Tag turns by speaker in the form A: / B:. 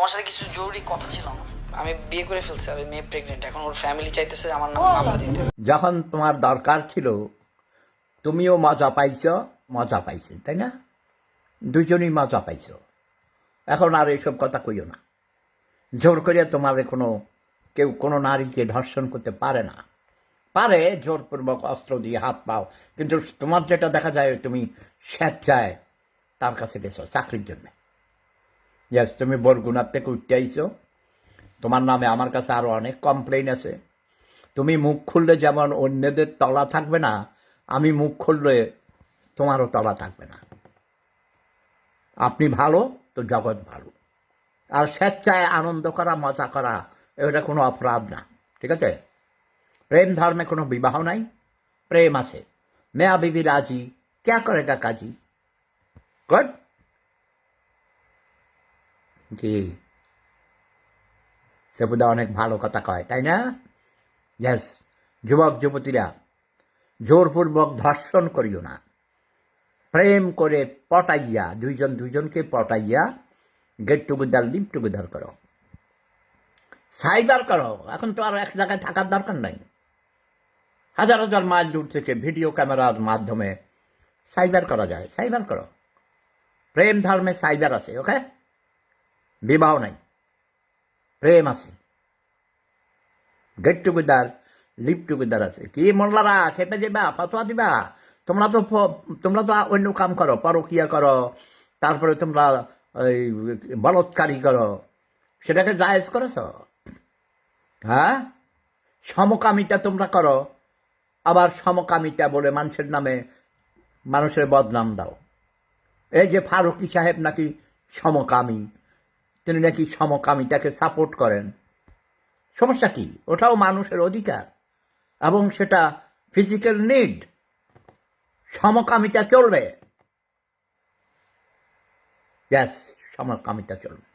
A: আমার সাথে কিছু জরুরি কথা ছিল না আমি বিয়ে করে ফেলছি আমি মেয়ে প্রেগনেন্ট এখন ওর ফ্যামিলি চাইতেছে আমার নামে মামলা দিতে।
B: যখন তোমার দরকার ছিল তুমিও মজা পাইছ মজা পাইছে তাই না? দুজনই মজা পাইছ। এখন আর এইসব কথা কইও না। জোর করে তোমার কোনো কেউ কোনো নারীকে ধর্ষণ করতে পারে না। পারে জোরপূর্বক অস্ত্র দিয়ে হাত পাও কিন্তু তোমার যেটা দেখা যায় তুমি স্বেচ্ছায় তার কাছে গেছো চাকরির জন্য। ইয়াস তুমি বরগুনার থেকে উঠতে আইছো তোমার নামে আমার কাছে আরও অনেক কমপ্লেন আছে। তুমি মুখ খুললে যেমন অন্যদের তলা থাকবে না, আমি মুখ খুললে তোমারও তলা থাকবে না। আপনি ভালো, তো জগৎ ভালো। আর স্বেচ্ছায় আনন্দ করা, মজা করা, এটা কোনো অপরাধ না, ঠিক আছে? প্রেম ধর্মে কোনো বিবাহ নাই, প্রেম আছে। মেয়া বিবি রাজি, ক্যা করেগা কাজী? গুড জি। সেবুদা অনেক ভালো কথা কয়, তাই না? ইয়াস যুবক যুবতীরা, জোরপূর্বক ধর্ষণ করিও না। প্রেম করে পটাইয়া, দুইজন দুইজনকে পটাইয়া গেট টুগেদার লিভ টুগেদার করো। সাইবার করো, এখন তো আর এক জায়গায় থাকার দরকার নাই। হাজার হাজার মাইল দূর থেকে ভিডিও ক্যামেরার মাধ্যমে সাইবার করা যায় সাইবার করো। প্রেম ধর্মে সাইবার আছে ওকে বিবাহ নাই, প্রেম আছে গেট টুগেদার লিভ টুগেদার আছে। কি মোল্লারা খেপে যাবা ফতোয়া দিবা? তোমরা তো তোমরা তো অন্য কাম করো, পরকিয়া করো, তারপরে তোমরা ওই বলৎকারী করো। সেটাকে জায়েজ করেছ? হ্যাঁ? সমকামিতা তোমরা করো, আবার সমকামিতা বলে মানুষের নামে মানুষের বদনাম দাও। এই যে ফারুকি সাহেব নাকি সমকামী তিনি নাকি সমকামিতাকে সাপোর্ট করেন। সমস্যা কি? ওটাও মানুষের অধিকার। এবং সেটা ফিজিক্যাল নিড সমকামিতা চলবে। সমকামিতা চলবে।